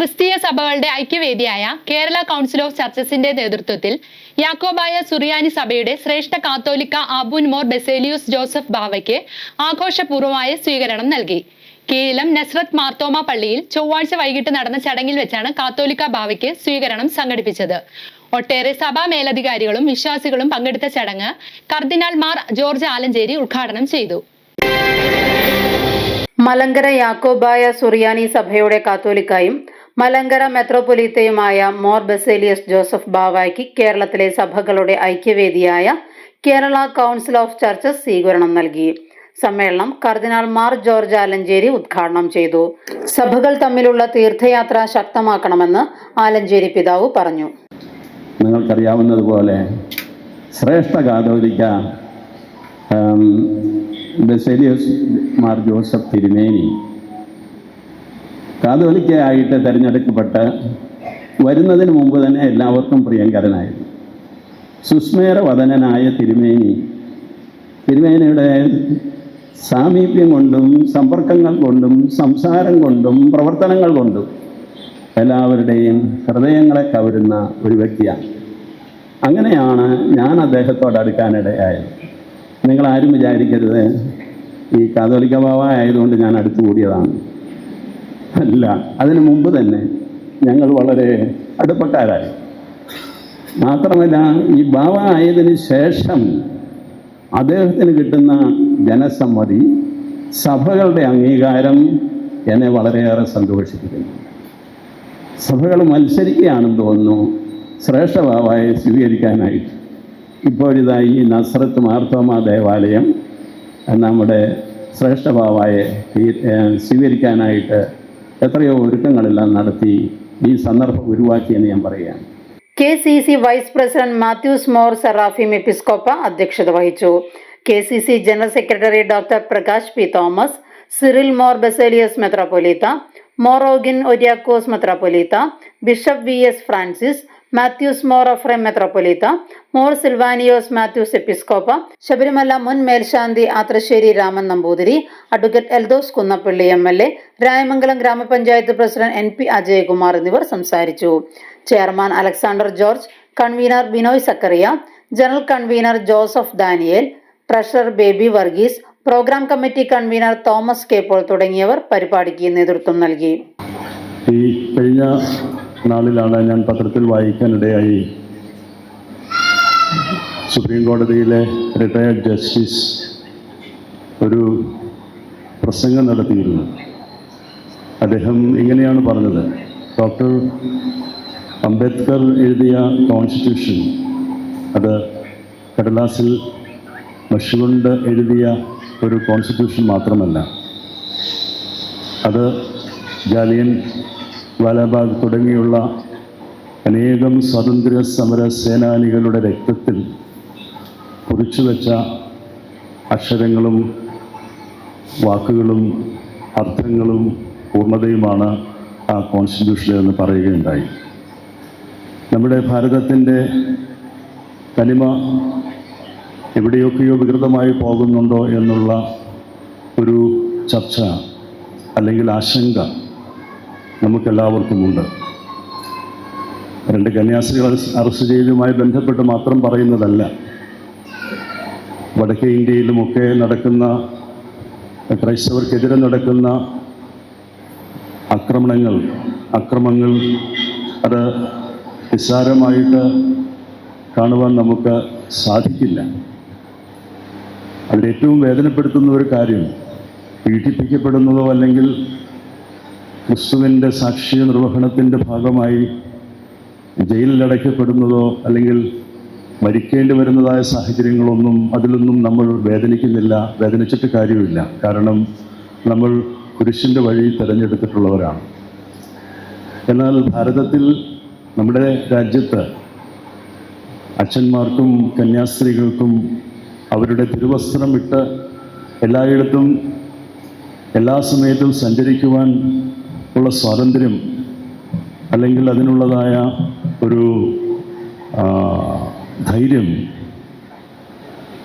ക്രിസ്തീയ സഭകളുടെ ഐക്യവേദിയായ കേരള കൗൺസിൽ ഓഫ് ചർച്ചസിന്റെ നേതൃത്വത്തിൽ യാക്കോബായ സുറിയാനി സഭയുടെ ശ്രേഷ്ഠ കാത്തോലിക്ക ആബുൻ മോർ ബെസേലിയൂസ് ജോസഫ് ബാവയ്ക്ക് ആഘോഷപൂർവമായ സ്വീകരണം നൽകി. കീഴിലം നസ്രത്ത് മാർത്തോമ പള്ളിയിൽ ചൊവ്വാഴ്ച വൈകിട്ട് നടന്ന ചടങ്ങിൽ വെച്ചാണ് കാത്തോലിക്ക ബാവയ്ക്ക് സ്വീകരണം സംഘടിപ്പിച്ചത്. ഒട്ടേറെ സഭാ മേലധികാരികളും വിശ്വാസികളും പങ്കെടുത്ത ചടങ്ങ് കർദിനാൾ മാർ ജോർജ് ആലഞ്ചേരി ഉദ്ഘാടനം ചെയ്തു. മലങ്കര യാക്കോബായ സുറിയാനി സഭയുടെ കാത്തോലിക്കായും മലങ്കര മെത്രോപൊലീത്തയുമായ മോർ ബസേലിയസ് ജോസഫ് ബാവായ്ക്ക് കേരളത്തിലെ സഭകളുടെ ഐക്യവേദിയായ കേരള കൗൺസിൽ ഓഫ് ചർച്ചസ് സ്വീകരണം നൽകി. സമ്മേളനം കർദിനാൾ മാർ ജോർജ് ആലഞ്ചേരി ഉദ്ഘാടനം ചെയ്തു. സഭകൾ തമ്മിലുള്ള തീർത്ഥയാത്ര ശക്തമാക്കണമെന്ന് ആലഞ്ചേരി പിതാവ് പറഞ്ഞു. നിങ്ങൾക്കറിയാവുന്നതുപോലെ ശ്രേഷ്ഠ കാതോലിക്ക ബസേലിയസ് മാർ ജോസഫ് തിരുമേനി കാതോലിക്കയായിട്ട് തിരഞ്ഞെടുക്കപ്പെട്ട് വരുന്നതിന് മുമ്പ് തന്നെ എല്ലാവർക്കും പ്രിയങ്കരനായിരുന്നു. സുസ്മേര വദനനായ തിരുമേനി തിരുമേനിയുടെ സാമീപ്യം കൊണ്ടും സമ്പർക്കങ്ങൾ കൊണ്ടും സംസാരം കൊണ്ടും പ്രവർത്തനങ്ങൾ കൊണ്ടും എല്ലാവരുടെയും ഹൃദയങ്ങളെ കവരുന്ന ഒരു വ്യക്തിയാണ്. അങ്ങനെയാണ് ഞാൻ അദ്ദേഹത്തോട് അടുക്കാനിടയായത്. നിങ്ങൾ ആരും വിചാരിക്കരുത്. ഈ കാതോലിക്ക ബാവ ആയതുകൊണ്ട് ഞാൻ അടുത്തു കൂടിയതാണ് അല്ല അതിനു മുമ്പ് തന്നെ ഞങ്ങൾ വളരെ അടുപ്പക്കാരായി. മാത്രമല്ല ഈ ബാവ ആയതിന് ശേഷം അദ്ദേഹത്തിന് കിട്ടുന്ന ജനസമ്മതി സഭകളുടെ അംഗീകാരം എന്നെ വളരെയേറെ സന്തോഷിപ്പിക്കുന്നു. സഭകൾ മത്സരിക്കുകയാണെന്ന് തോന്നുന്നു ശ്രേഷ്ഠ ബാവായെ സ്വീകരിക്കാനായിട്ട്. ഇപ്പോഴിതായി ഈ നസ്രത്ത് മാർത്തോമ ദേവാലയം നമ്മുടെ ശ്രേഷ്ഠ ബാവായെ സ്വീകരിക്കാനായിട്ട് എത്രയോ ഒരുക്കങ്ങളെല്ലാം നടത്തി ഈ സന്ദർഭം ഉരുവാക്കിയെന്ന് ഞാൻ പറയുകയാണ്. K C C vice president Mathews Mor Seraphim Episcopa അധ്യക്ഷത വഹിച്ചു. K C C general secretary doctor Prakash P Thomas Cyril Mor Baselios Metropolitha മോറോഗിൻ ഒരിയാക്കോസ് Metropolitha bishop V S Francis Mathews Mor Aphrem Metropolitha Mor Silvanios Mathews Episcopa Sabarimala മുൻ മേൽശാന്തി Athrassery Raman Namboothiri advocate Eldhose Kunnappilly M L A Rayamangalam ഗ്രാമപഞ്ചായത്ത് president N P Ajayakumar എന്നിവർ സംസാരിച്ചു. Chairman Alexander George convener Binoy Zacharia general convener Joseph Daniel treasurer Baby Varghese programme committee convener Thomas K Paul തുടങ്ങിയവർ പരിപാടിക്ക് നേതൃത്വം നൽകി. നാളിലാണ് ഞാൻ പത്രത്തിൽ വായിക്കാനിടയായി. സുപ്രീം കോടതിയിലെ റിട്ടയർഡ് ജസ്റ്റിസ് ഒരു പ്രസംഗം നടത്തിയിരുന്നു. അദ്ദേഹം ഇങ്ങനെയാണ് പറഞ്ഞത്. ഡോക്ടർ അംബേദ്കർ എഴുതിയ കോൺസ്റ്റിറ്റ്യൂഷൻ അത് കടലാസിൽ മഷികൊണ്ട് എഴുതിയ ഒരു കോൺസ്റ്റിറ്റ്യൂഷൻ മാത്രമല്ല. അത് ജാലിയൻ വാലാബാഗ് തുടങ്ങിയുള്ള അനേകം സ്വാതന്ത്ര്യ സമര സേനാനികളുടെ രക്തത്തിൽ കുറിച്ചു വച്ച അക്ഷരങ്ങളും വാക്കുകളും അർത്ഥങ്ങളും പൂർണതയുമാണ് ആ കോൺസ്റ്റിറ്റ്യൂഷൻ എന്ന് പറയുകയുണ്ടായി. നമ്മുടെ ഭാരതത്തിന്റെ തനിമ എവിടെയൊക്കെയോ വികൃതമായി പോകുന്നുണ്ടോ എന്നുള്ള ഒരു ചർച്ച അല്ലെങ്കിൽ ആശങ്ക നമുക്കെല്ലാവർക്കുമുണ്ട്. രണ്ട് കന്യാസ്ത്രീകൾ അറസ്റ്റ് ചെയ്തതുമായി ബന്ധപ്പെട്ട് മാത്രം പറയുന്നതല്ല. വടക്കേ ഇന്ത്യയിലുമൊക്കെ നടക്കുന്ന ക്രൈസ്തവർക്കെതിരെ നടക്കുന്ന ആക്രമണങ്ങൾ അക്രമങ്ങൾ അത് നിസ്സാരമായിട്ട് കാണുവാൻ നമുക്ക് സാധിക്കില്ല. അതിലേറ്റവും വേദനപ്പെടുത്തുന്ന ഒരു കാര്യം പീഡിപ്പിക്കപ്പെടുന്നതോ അല്ലെങ്കിൽ ക്രിസ്തുവിന്റെ സാക്ഷ്യ നിർവഹണത്തിന്റെ ഭാഗമായി ജയിലിലടയ്ക്കപ്പെടുന്നതോ അല്ലെങ്കിൽ മരിക്കേണ്ടി വരുന്നതായ സാഹചര്യങ്ങളൊന്നും അതിലൊന്നും നമ്മൾ വേദനിക്കുന്നില്ല വേദനിച്ചിട്ട് കാര്യമില്ല. കാരണം നമ്മൾ കുരിശിന്റെ വഴി തിരഞ്ഞെടുത്തിട്ടുള്ളവരാണ്. എന്നാൽ ഭാരതത്തിൽ നമ്മുടെ രാജ്യത്ത് അച്ഛന്മാർക്കും കന്യാസ്ത്രീകൾക്കും അവരുടെ തിരുവസ്ത്രം ഇട്ട് എല്ലായിടത്തും എല്ലാ സമയത്തും സഞ്ചരിക്കുവാൻ ഉള്ള സ്വാതന്ത്ര്യം അല്ലെങ്കിൽ അതിനുള്ളതായ ഒരു ധൈര്യം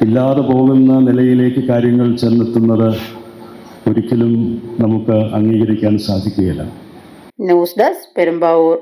ഇല്ലാതെ പോകുന്ന നിലയിലേക്ക് കാര്യങ്ങൾ ചെന്നെത്തുന്നത് ഒരിക്കലും നമുക്ക് അംഗീകരിക്കാൻ സാധിക്കുകയില്ല. News desk Perumbavoor.